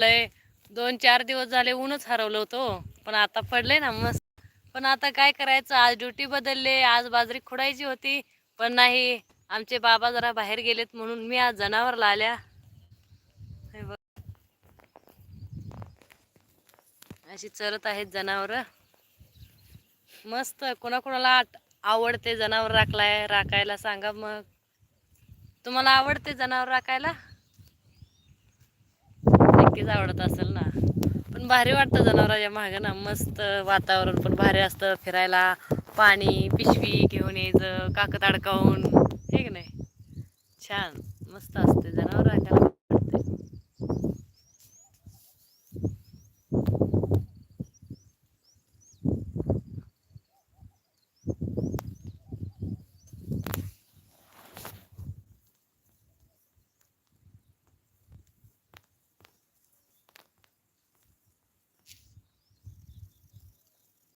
लय दोन चार दिवस झाले ऊनच हरवलं होतं हो. पण आता पडले ना मस्त. पण आता काय करायचं? आज ड्युटी बदलले आज बाजरी खुडायची होती. पण नाही आमचे बाबा जरा बाहेर गेलेत म्हणून मी आज जनावरला आल्या. हे बघ. अशी चरत आहेत जनावर. मस्त कोणाकोणाला आवडते जनावर राखलाय राखायला सांगा मग. तुम्हाला आवडते जनावर राखायला? नक्कीच आवडत असेल ना. पण भारी वाटतं जनावरांच्या मागं ना. मस्त वातावरण पण भारी असतं. फिरायला पाणी पिशवी घेऊन यायचं काकत अडकावून हे की नाही? छान. मस्त असते जनावर